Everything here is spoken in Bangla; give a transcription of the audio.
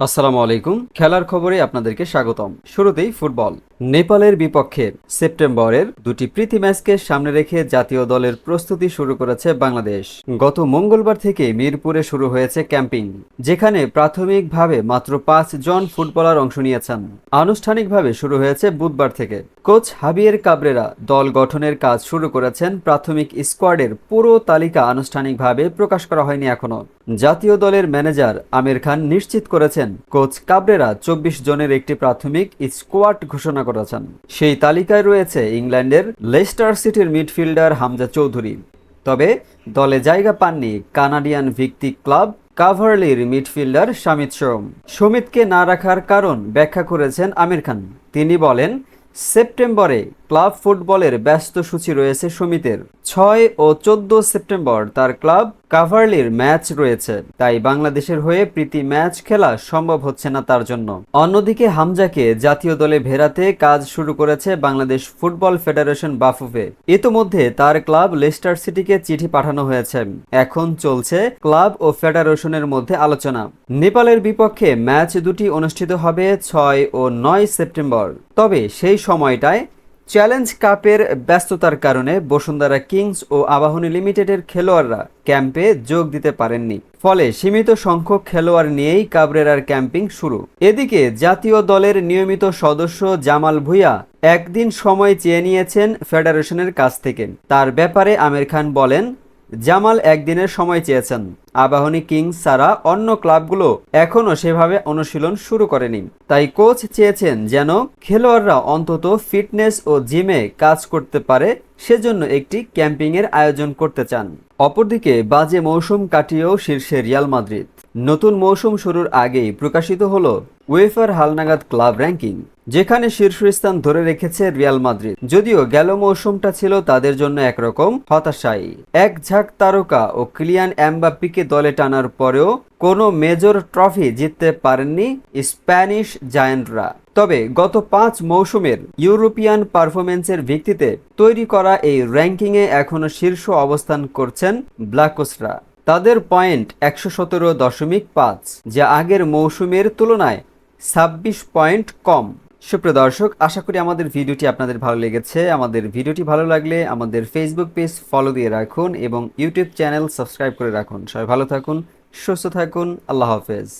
আসসালামু আলাইকুম। খেলার খবরে আপনাদেরকে স্বাগতম। শুরুতেই ফুটবল। নেপালের বিপক্ষে সেপ্টেম্বরের দুটি প্রীতি ম্যাচকে সামনে রেখে জাতীয় দলের প্রস্তুতি শুরু করেছে বাংলাদেশ। গত মঙ্গলবার থেকে মিরপুরে শুরু হয়েছে ক্যাম্পিং, যেখানে প্রাথমিকভাবে মাত্র পাঁচ জন ফুটবলার অংশ নিয়েছেন। আনুষ্ঠানিকভাবে শুরু হয়েছে বুধবার থেকে। কোচ হাবিয়ের কাবরেরা দল গঠনের কাজ শুরু করেছেন প্রাথমিক স্কোয়াডের পুরো তালিকা আনুষ্ঠানিকভাবে প্রকাশ করা হয়নি এখনও। জাতীয় দলের ম্যানেজার আমির খান নিশ্চিত করেছেন, কোচ কাবরেরা চব্বিশ জনের একটি প্রাথমিক স্কোয়াড ঘোষণা করেছেন। সেই তালিকায় রয়েছে ইংল্যান্ডের লেস্টার সিটির মিডফিল্ডার হামজা চৌধুরী। তবে দলে জায়গা পাননি কানাডিয়ান ভিত্তিক ক্লাব কাভারলির মিডফিল্ডার সামিত সোম। সমিতকে না রাখার কারণ ব্যাখ্যা করেছেন আমির খান। তিনি বলেন, সেপ্টেম্বরে ক্লাব ফুটবলের ব্যস্ত সূচি রয়েছে সমিতের। ছয় ও চোদ্দ সেপ্টেম্বর তার ক্লাব কাভারলির ম্যাচ রয়েছে, তাই বাংলাদেশের হয়ে প্রীতি ম্যাচ খেলা সম্ভব হচ্ছে না তার জন্য। অন্যদিকে হামজাকে জাতীয় দলে ভেরাতে কাজ শুরু করেছে বাংলাদেশ ফুটবল ফেডারেশন বাফুফে। ইতোমধ্যে তার ক্লাব লেস্টার সিটিকে চিঠি পাঠানো হয়েছে। এখন চলছে ক্লাব ও ফেডারেশনের মধ্যে আলোচনা। নেপালের বিপক্ষে ম্যাচ দুটি অনুষ্ঠিত হবে ছয় ও নয় সেপ্টেম্বর। তবে সেই সময়টায় চ্যালেঞ্জ কাপের ব্যস্ততার কারণে বসুন্ধরা কিংস ও আবাহনী লিমিটেডের খেলোয়াড়রা ক্যাম্পে যোগ দিতে পারেননি। ফলে সীমিত সংখ্যক খেলোয়াড় নিয়েই কাবরেরার ক্যাম্পিং শুরু। এদিকে জাতীয় দলের নিয়মিত সদস্য জামাল ভুইয়া একদিন সময় চেয়ে নিয়েছেন ফেডারেশনের কাছ থেকে। তার ব্যাপারে আমির খান বলেন জামাল একদিনের সময় চেয়েছেন। আবাহনী কিংস ছাড়া অন্য ক্লাবগুলো এখনও সেভাবে অনুশীলন শুরু করেনি। তাই কোচ চেয়েছেন যেন খেলোয়াড়রা অন্তত ফিটনেস ও জিমে কাজ করতে পারে, সেজন্য একটি ক্যাম্পিংয়ের আয়োজন করতে চান। অপরদিকে বাজে মৌসুম কাটিয়েও শীর্ষে রিয়াল মাদ্রিদ। নতুন মৌসুম শুরুর আগেই প্রকাশিত হলো ওয়েফার হালনাগাদ ক্লাব র্যাঙ্কিং, যেখানে শীর্ষস্থান ধরে রেখেছে রিয়াল মাদ্রিদ। যদিও গেল মৌসুমটা ছিল তাদের জন্য একরকম হতাশাই। এক ঝাঁক তারকা ও ক্লিয়ান অ্যাম্বাপ্পিকে দলে টানার পরেও কোনো মেজর ট্রফি জিততে পারেননি স্প্যানিশ জায়ান্টরা। তবে গত পাঁচ মৌসুমের ইউরোপিয়ান পারফরমেন্সের ভিত্তিতে তৈরি করা এই র্যাঙ্কিংয়ে এখনও শীর্ষ অবস্থান করছেন ব্ল্যাকোসরা তাদের পয়েন্ট একশো সতেরো দশমিক পাঁচ, যা আগের মৌসুমের তুলনায় ছাব্বিশ পয়েন্ট কম। সুপ্রিয় দর্শক, আশা করি আমাদের ভিডিওটি আপনাদের ভালো লেগেছে। আমাদের ভিডিওটি ভালো লাগলে আমাদের ফেসবুক পেজ ফলো দিয়ে রাখুন এবং ইউটিউব চ্যানেল সাবস্ক্রাইব করে রাখুন। সবাই ভালো থাকুন, সুস্থ থাকুন। আল্লাহ হাফেজ।